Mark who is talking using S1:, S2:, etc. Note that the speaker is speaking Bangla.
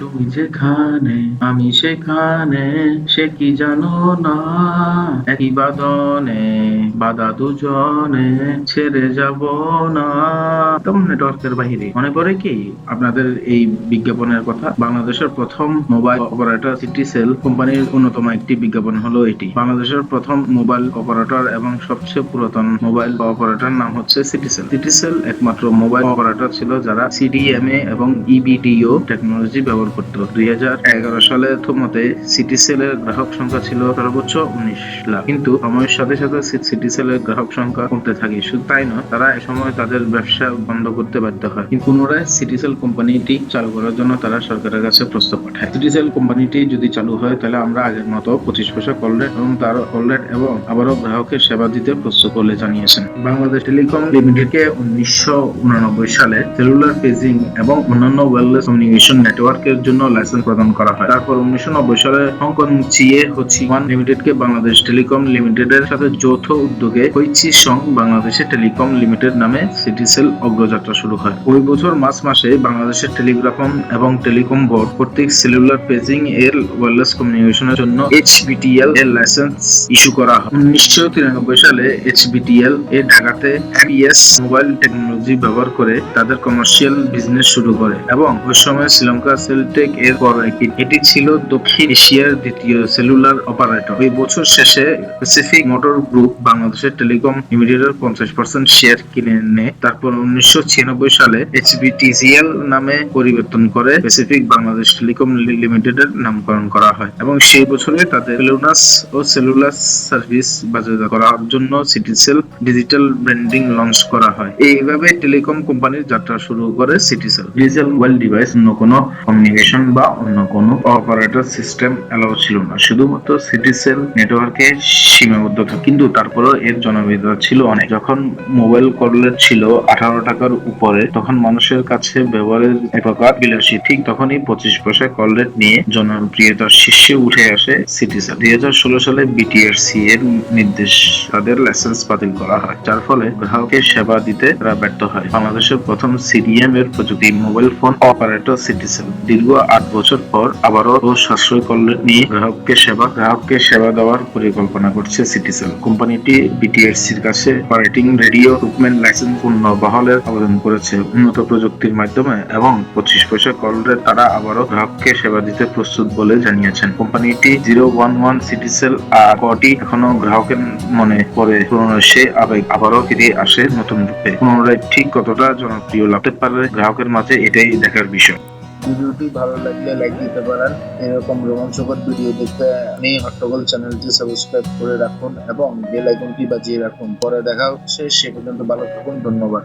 S1: তুমি যেখানে, আমি সেখানে, সে কি জানো না? একই বাদনে বাধা দুজনে, ছেড়ে যাব না। তেমন নেটওয়ার্কের বাহিরে। মনে পড়ে কি? আপনাদের এই বিজ্ঞাপনের কথা, বাংলাদেশের প্রথম মোবাইল অপারেটর সিটি সেল কোম্পানির অন্যতম একটি বিজ্ঞাপন হলো এটি। বাংলাদেশের প্রথম মোবাইল অপারেটর এবং সবচেয়ে পুরাতন মোবাইল অপারেটর নাম হচ্ছে সিটিসেল সিটিসেল একমাত্র মোবাইল অপারেটর ছিল যারা সিডিএমএ এবং ইবিডিও টেকনোলজি ব্যবহার করত দুই সালে মতে সিটিসেলের গ্রাহক সংখ্যা ছিল সর্বোচ্চ উনিশ লাখ। কিন্তু সময়ের সাথে সাথে সিটিসেলের গ্রাহক সংখ্যা কমতে থাকে। শুধু তাই নয়, তারা এক সময় তাদের ব্যবসা বন্ধ করতে বাধ্য হয়। কিন্তু পুনরায় সিটিসেল কোম্পানিটি চালু করার জন্য তারা সরকারের কাছে প্রস্তাব পাঠায়। সিটিসেল কোম্পানিটি যদি চালু হয়, তাহলে আমরা আগের মতো পঁচিশ পয়সা কল রেট এবং তার কল রেট এবং আবারও গ্রাহকের সেবা দিতে প্রস্তুত বলে জানিয়েছেন। বাংলাদেশ টেলিকম লিমিটেডকে উনিশশো সালে সেলুলার পেজিং এবং অন্যান্য ওয়্যারলেস কমিউনিকেশন নেটওয়ার্কের জন্য লাইসেন্স প্রদান করা হয়। তারপর উনিশশো নব্বই সালে হংকং চিয়ে হচি ওয়ান লিমিটেডকে বাংলাদেশ টেলিকম লিমিটেডের সাথে যৌথ উদ্যোগে হইচি সং বাংলাদেশের টেলিকম লিমিটেড নামে সিটিসেল অগ্রযাত্রা শুরু হয়। ওই বছর মার্চ মাসে বাংলাদেশের টেলিগ্রাফম এবং টেলিকম বোর্ড কর্তৃক সেলুলার পেজিং এর ওয়্যারলেস কমিউনিকেশনের জন্য এইচবিটিএল এর লাইসেন্স ইস্যু করা হয়। উনিশশো তিরানব্বই সালে এইচবিটিএল এর ঢাকাতে এপিএস মোবাইল টেকনোলজি ব্যবহার করে তাদের কমার্শিয়াল বিজনেস শুরু করে এবং ওই সময় শ্রীলঙ্কা সেলটেক এর পর এটি ছিল দক্ষিণ এশিয়ার দ্বিতীয় সেলুলার অপারেটর। ওই বছর শেষে প্যাসিফিক মোটর গ্রুপ বাংলাদেশের টেলিকম লিমিটেডের পঞ্চাশ পার্সেন্ট শেয়ার কিনে নেয়। তারপর উনিশশো ছিয়ানব্বই সালে এইচবিটিসিএল নামে পরিবর্তন করে প্যাসিফিক বাংলাদেশ টেলিকম লিমিটেডের নামকরণ করা হয় এবং সেই বছরে তাদের সেলুনাস ও সেলুলার সার্ভিস বাজারজাত করার জন্য সিটিসেল ডিজিটাল ব্র্যান্ডিং লঞ্চ করা হয়। এইভাবে টেলিকম কোম্পানির যাত্রা শুরু করে সিটিসেল ডিজিটাল মোবাইল ডিভাইস অন্য কোনো কমিউনিকেশন বা অন্য কোনো অপারেটর সিস্টেম অ্যালাউ ছিল না। শুধুমাত্র সিটিসেল নেটওয়ার্কে সীমাবদ্ধ কিন্তু তারপরেও এর জনপ্রিয়তা ছিল অনেক। যখন মোবাইল কলের ছিল আঠারো টাকার উপরে, তখন মানুষের কাছে ব্যবহারের এক বিলাসী। ঠিক তখনই পঁচিশ পয়সা কল রেট নিয়ে জনপ্রিয়তার শীর্ষে উঠে আসে সিটিসেল। দুই হাজার ষোলো সালে বিটিআরসি এর নির্দেশ তাদের লাইসেন্স বাতিল করা হয়। যার ফলে গ্রাহকের সেবা দিতে তারা ব্যর্থ হয়। বাংলাদেশের প্রথম সিডিএম এর প্রযুক্তি মোবাইল ফোন অপারেটর সিটিসেল। দীর্ঘ আট বছর পর আবারও সাশ্রয় কল নিয়ে গ্রাহককে সেবা গ্রাহককে সেবা দেওয়ার পরিকল্পনা করছে সিটিসেল কোম্পানিটি বিটিআরসির কাছে অপারেটিং রেডিও ইকুইপমেন্ট লাইসেন্স পূর্ণ বহালের আবেদন করেছে। উন্নত প্রযুক্তির মাধ্যমে এবং পঁচিশ পয়সা কল তারা আবারও গ্রাহককে সেবা দিতে প্রস্তুত বলে জানিয়েছেন। কোম্পানিটি জিরো ওয়ান ওয়ান সিটিসেল আর কটি এখনও গ্রাহকের মনে পড়ে। পুরনো সে আবেগ আবারও ফিরে আসে নতুন রূপে। পুনরায় ঠিক কতটা জনপ্রিয় লাগতে পারে গ্রাহকের মাঝে এটাই দেখার বিষয়।
S2: ভিডিওটি ভালো লাগলে লাইক দিতে পারেন। এরকম রোমাঞ্চকর ভিডিও দেখতে আপনি হট্টগোল চ্যানেলটি সাবস্ক্রাইব করে রাখুন এবং বেল আইকনটি বাজিয়ে রাখুন। পরে দেখা হচ্ছে, সে পর্যন্ত ভালো থাকুন, ধন্যবাদ।